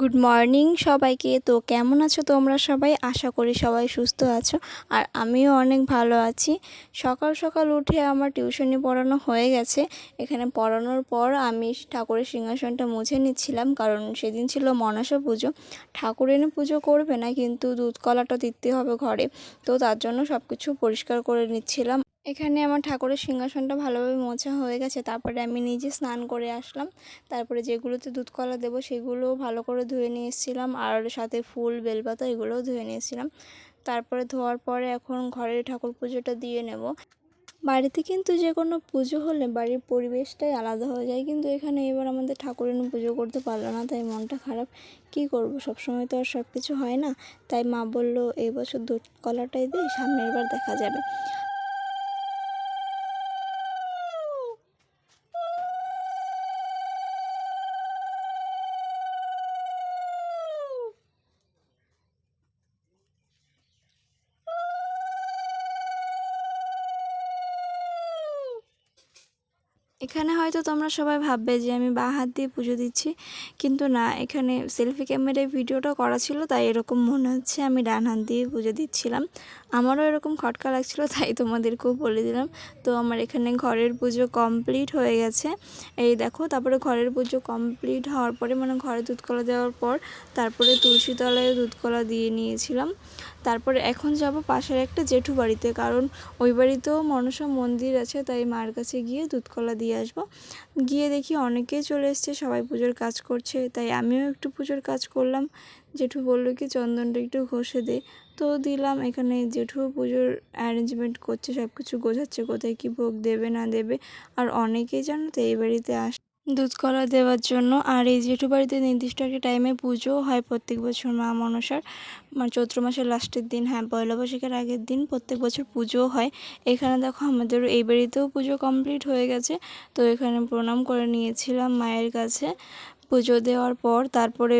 Good morning সবাইকে। তো কেমন আছো তোমরা সবাই? আশা করি সবাই সুস্থ আছো। আর আমিও অনেক ভালো আছি। সকাল সকাল উঠে আমার টিউশনি পড়ানো হয়ে গেছে। এখানে পড়ানোর পর আমি ঠাকুরের সিংহাসনটা মুছে নিচ্ছিলাম, কারণ সেদিন ছিল মনসা পুজো। ঠাকুর এনে পুজো করবে না, কিন্তু দুধ কলাটা দিতে হবে ঘরে। তো তার জন্য সব কিছু পরিষ্কার করে নিচ্ছিলাম। এখানে আমার ঠাকুরের সিংহাসনটা ভালোভাবে মোছা হয়ে গেছে। তারপরে আমি নিজে স্নান করে আসলাম। তারপরে যেগুলোতে দুধ কলা দেবো সেগুলো ভালো করে ধুয়ে নিয়ে এসেছিলাম। আর সাথে ফুল, বেলপাতা এগুলোও ধুয়ে নিয়ে এসেছিলাম। তারপরে ধোয়ার পরে এখন ঘরের ঠাকুর পুজোটা দিয়ে নেব। বাড়িতে কিন্তু যে কোনো পুজো হলে বাড়ির পরিবেশটাই আলাদা হয়ে যায়। কিন্তু এখানে এবার আমাদের ঠাকুরের পুজো করতে পারল না, তাই মনটা খারাপ। কী করব? সবসময় তো আর সব কিছু হয় না। তাই মা বলল, এই বছর দুধ কলাটাই দিই সামনের বার দেখা যাবে। এখানে হয়তো তোমরা সবাই ভাববে যে আমি বাঁ হাত দিয়ে পুজো দিচ্ছি, কিন্তু না, এখানে সেলফি ক্যামেরায় ভিডিওটা করা ছিল, তাই এরকম মনে হচ্ছে আমি ডান হাত দিয়ে পুজো দিচ্ছিলাম। আমারও এরকম খটকা লাগছিল, তাই তোমাদেরকেও বলে দিলাম। তো আমার এখানে ঘরের পুজো কমপ্লিট হয়ে গেছে। এই দেখো, তারপরে ঘরের পুজো কমপ্লিট হওয়ার পরে মানে ঘরে দুধ কলা দেওয়ার পর, তারপরে তুলসী তলায় দুধ কলা দিয়ে নিয়েছিলাম। তারপরে এখন যাব পাশের একটা জেঠু বাড়িতে, কারণ ওই বাড়িতেও মনসা মন্দির আছে, তাই মার কাছে গিয়ে দুধকলা দিয়ে আসব। গিয়ে দেখি অনেকেই চলে এসছে, সবাই পুজোর কাজ করছে, তাই আমিও একটু পুজোর কাজ করলাম। জেঠু বলল কি, চন্দনটা একটু ঘষে দে। তো দিলাম, এখানে জেঠু পুজোর অ্যারেঞ্জমেন্ট করছে সব কিছু গোছাচ্ছে, কোথায় কী ভোগ দেবে না দেবে। আর অনেকেই জানো তো এই বাড়িতে আস দুধ কলা দেওয়ার জন্য। আর এই জেঠু বাড়িতে নির্দিষ্ট একটা টাইমে পুজো হয় প্রত্যেক বছর মা মনসার। মানে চৈত্র মাসের লাস্টের দিন হ্যাঁ পয়লা বৈশাখের আগের দিন প্রত্যেক বছর পুজো হয়। এখানে দেখো আমাদের এই বাড়িতেও পুজো কমপ্লিট হয়ে গেছে। তো এখানে প্রণাম করে নিয়েছিলাম মায়ের কাছে। পুজো দেওয়ার পর তারপরে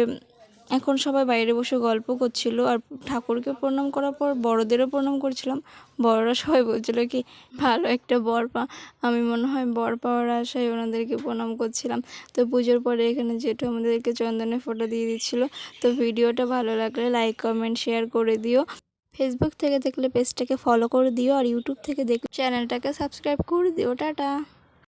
এখন সবাই বাইরে বসে গল্প করছিল আর ঠাকুরকে প্রণাম করার পর বড়দেরও প্রণাম করছিলাম। বড়রা সবাই বলছিল কি, ভালো একটা বর পা। আমি মনে হয় বর পাওয়ার আশায় ওনাদেরকে প্রণাম করছিলাম। তো পুজোর পরে এখানে যেটু আমাদেরকে চন্দনের ফটো দিয়ে দিচ্ছিল। তো ভিডিওটা ভালো লাগলে লাইক কমেন্ট শেয়ার করে দিও। ফেসবুক থেকে দেখলে পেজটাকে ফলো করে দিও আর ইউটিউব থেকে দেখলে চ্যানেলটাকে সাবস্ক্রাইব করে দিও। টাটা!